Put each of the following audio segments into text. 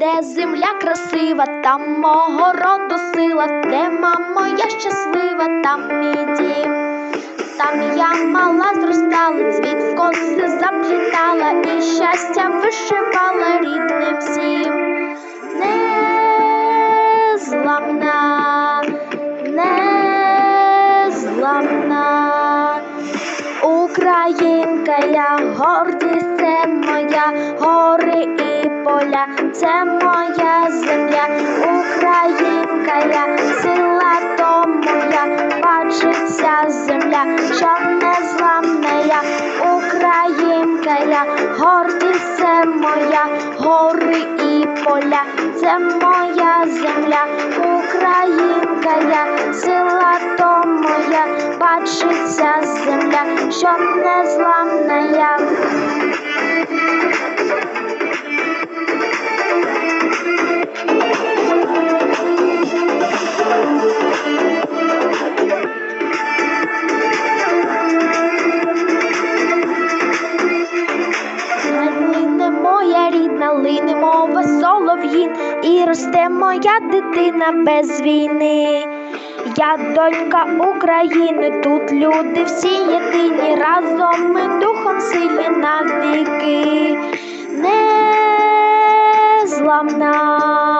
де земля красива, там мого роду сила, де мама я щаслива, там мій дім. Там я мала зростала, цвіт в коси заплітала і щастя вишивала рідним всім. Незламна, незламна. Українка, я гордість це моя, гори і поля, це моя земля, Українка, я сила то моя, бачиться земля, що незламна я, Українка, я гордість це моя, гори і поля, це моя земля, Українка, я сила лине мова солов'їн, і росте моя дитина без війни. Я донька України, тут люди всі єдині, разом ми духом сильні навіки. Незламна, незламна.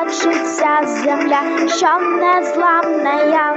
плачеться земля, що незламна я.